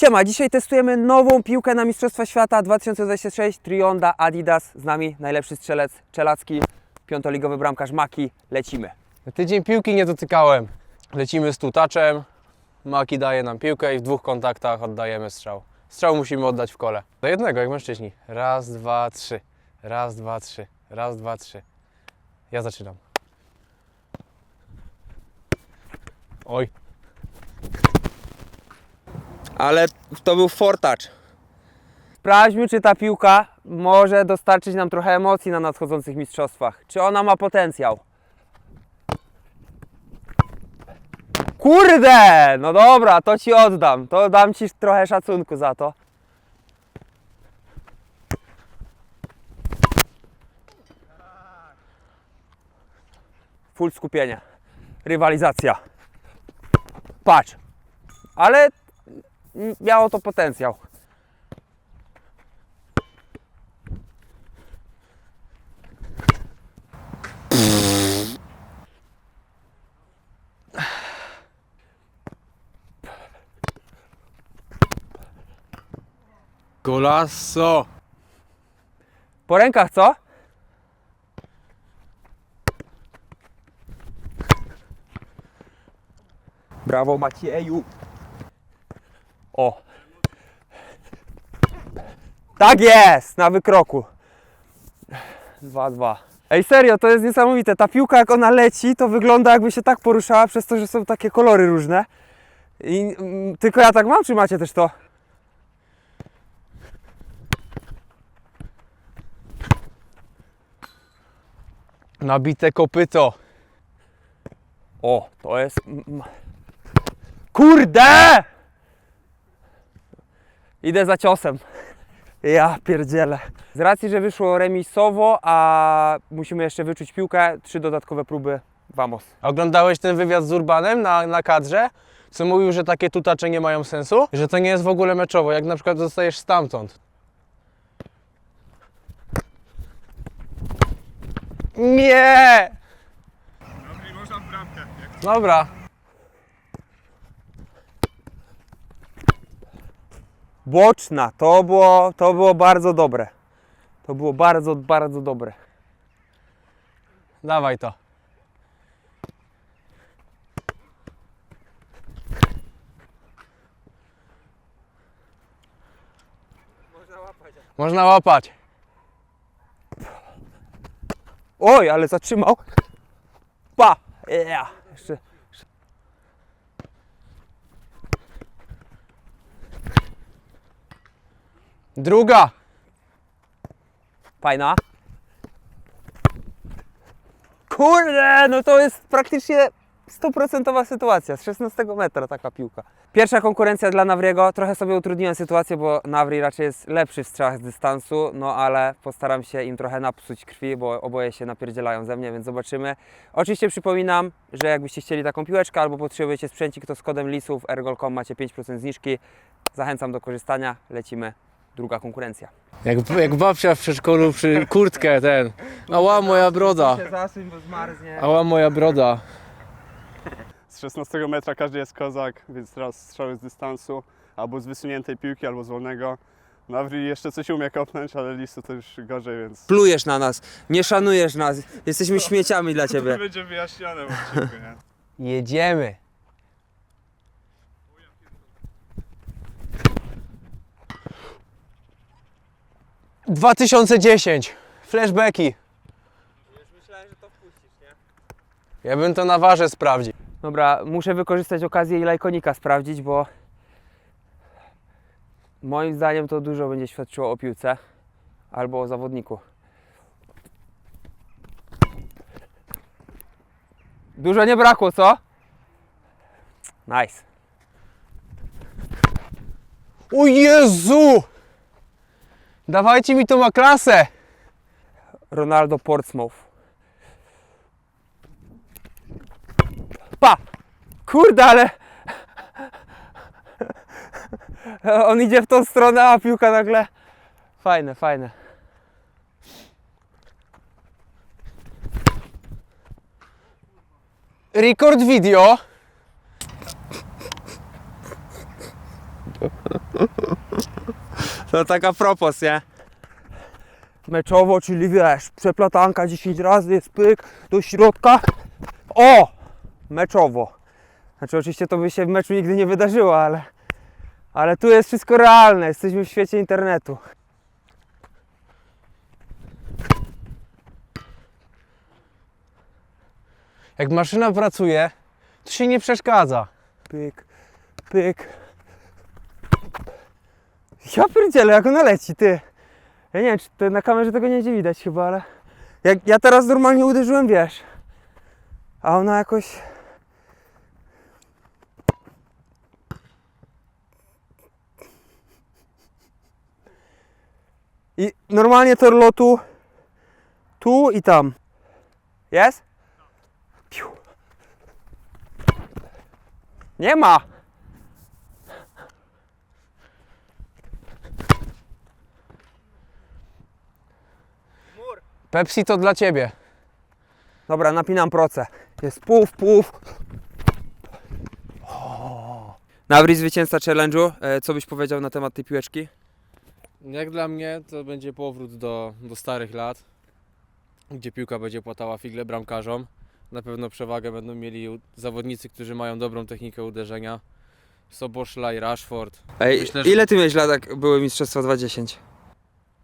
Siema, dzisiaj testujemy nową piłkę na Mistrzostwa Świata 2026 Trionda Adidas. Z nami najlepszy strzelec Czelacki, piątoligowy bramkarz Maki. Lecimy. Tydzień piłki nie dotykałem. Lecimy z tutaczem. Maki daje nam piłkę i w dwóch kontaktach oddajemy strzał. Strzał musimy oddać w kole. Do jednego, jak mężczyźni. Raz, dwa, trzy. Raz, dwa, trzy. Raz, dwa, trzy. Ja zaczynam. Oj, Ale to był fortouch. Sprawdźmy, czy ta piłka może dostarczyć nam trochę emocji na nadchodzących mistrzostwach. Czy ona ma potencjał? Kurde! No dobra, to ci oddam. To dam ci trochę szacunku za to. Full skupienie. Rywalizacja. Patrz. Ale miało to potencjał. golasso! Po rękach, co? Brawo Macieju. O. Tak jest, na wykroku. 2-2. Ej, serio, to jest niesamowite. Ta piłka, jak ona leci, to wygląda jakby się tak poruszała, przez to, że są takie kolory różne. I, mm, tylko ja tak mam, czy macie też to? Nabite kopyto. O, to jest. mm, Kurde! Idę za ciosem. Ja pierdzielę. Z racji, że wyszło remisowo, a musimy jeszcze wyczuć piłkę, trzy dodatkowe próby. Vamos. Oglądałeś ten wywiad z Urbanem na, na kadrze? Co mówił, że takie tutacze nie mają sensu? Że to nie jest w ogóle meczowo, jak na przykład dostajesz stamtąd. Nie! Dobra. Boczna, to było, to było bardzo dobre. To było bardzo, bardzo dobre. Dawaj to. Można łapać. Oj, ale zatrzymał. Pa! Ja. Jeszcze. Druga. Fajna. Kurde, no to jest praktycznie stuprocentowa sytuacja. Z 16 metra taka piłka. Pierwsza konkurencja dla Nawriego. Trochę sobie utrudniłem sytuację, bo Nawri raczej jest lepszy w strzałach z dystansu, no ale postaram się im trochę napsuć krwi, bo oboje się napierdzielają ze mnie, więc zobaczymy. Oczywiście przypominam, że jakbyście chcieli taką piłeczkę albo potrzebujecie sprzęcik, to z kodem LISów ergol.com macie 5% zniżki. Zachęcam do korzystania. Lecimy. Druga konkurencja. Jak, jak babcia w przedszkolu przy kurtkę ten. Ała moja broda. Zasuń, bo zmarznie. Ała moja broda. Z 16 metra każdy jest kozak, więc teraz strzały z dystansu, albo z wysuniętej piłki, albo z wolnego. Nawri jeszcze coś umie kopnąć, ale listu to już gorzej, więc plujesz na nas, nie szanujesz nas, jesteśmy śmieciami dla ciebie. będzie wyjaśnione w odcinku, nie? Jedziemy. Dwa tysiące dziesięć. Flashbacki. Myślałem, że to wpuścisz, nie? Ja bym to na warze sprawdził. Dobra, muszę wykorzystać okazję i lajkonika sprawdzić, bo moim zdaniem to dużo będzie świadczyło o piłce albo o zawodniku. Dużo nie brakło, co? Nice. O Jezu! Dawajcie mi to ma klasę! Ronaldo Portsmouth. Pa! Kurde, ale... On idzie w tą stronę, a piłka nagle... Fajne, fajne. Record video. To taka propos, nie? Meczowo, czyli wiesz, przeplatanka 10 razy, jest pyk do środka. O! Meczowo. Znaczy oczywiście to by się w meczu nigdy nie wydarzyło, ale, ale tu jest wszystko realne, jesteśmy w świecie internetu. Jak maszyna pracuje, to się nie przeszkadza. Pyk, pyk. Ja pierdzielę, jak ona leci, ty. Ja nie wiem, czy to na kamerze tego nie będzie widać chyba, ale... Jak ja teraz normalnie uderzyłem, wiesz. A ona jakoś... I normalnie tor lotu tu i tam. Jest? Piu. Nie ma! Pepsi to dla ciebie. Dobra, napinam proce. Jest puf, puf. Nawri zwycięzca challenge'u. E, Co byś powiedział na temat tej piłeczki? Jak dla mnie to będzie powrót do, do starych lat, gdzie piłka będzie płatała figle bramkarzom. Na pewno przewagę będą mieli u- zawodnicy, którzy mają dobrą technikę uderzenia. Soboszlaj, Rashford. Ej, Myślę, że- ile ty miałeś lat, jak były Mistrzostwa 2010?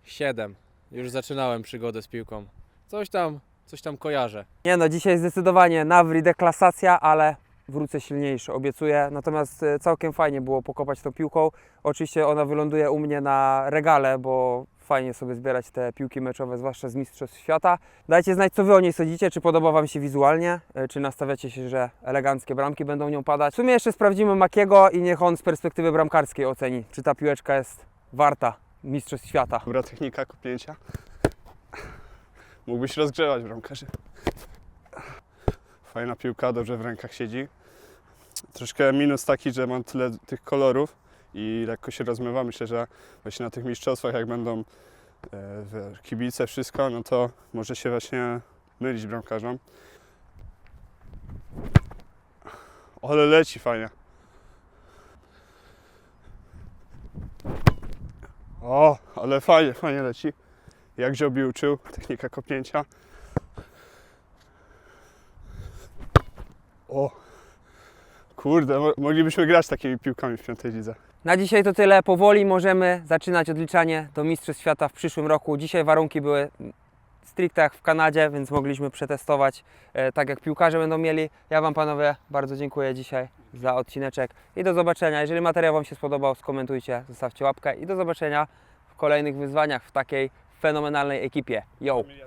7. Już zaczynałem przygodę z piłką. Coś tam, coś tam kojarzę. Nie no, dzisiaj zdecydowanie Nawri deklasacja, ale wrócę silniejszy, obiecuję. Natomiast e, całkiem fajnie było pokopać tą piłką. Oczywiście ona wyląduje u mnie na regale, bo fajnie sobie zbierać te piłki meczowe, zwłaszcza z Mistrzostw Świata. Dajcie znać, co Wy o niej sądzicie, czy podoba Wam się wizualnie, e, czy nastawiacie się, że eleganckie bramki będą nią padać. W sumie jeszcze sprawdzimy Makiego i niech on z perspektywy bramkarskiej oceni, czy ta piłeczka jest warta Mistrzostw Świata. Dobra technika kopnięcia. Mógłbyś rozgrzewać bramkarzy. Fajna piłka, dobrze w rękach siedzi. Troszkę minus taki, że mam tyle tych kolorów i lekko się rozmywa. Myślę, że właśnie na tych mistrzostwach, jak będą e, kibice, wszystko, no to może się właśnie mylić bramkarzom. Ale leci fajnie. O, ale fajnie, fajnie leci. Jak Ziobi uczył, technika kopnięcia. O, kurde, mo- moglibyśmy grać takimi piłkami w piątej lidze. Na dzisiaj to tyle. Powoli możemy zaczynać odliczanie do Mistrzostw Świata w przyszłym roku. Dzisiaj warunki były stricte jak w Kanadzie, więc mogliśmy przetestować e, tak jak piłkarze będą mieli. Ja Wam panowie bardzo dziękuję dzisiaj za odcineczek i do zobaczenia. Jeżeli materiał Wam się spodobał, skomentujcie, zostawcie łapkę i do zobaczenia w kolejnych wyzwaniach w takiej fenomenalnej ekipie. Yo!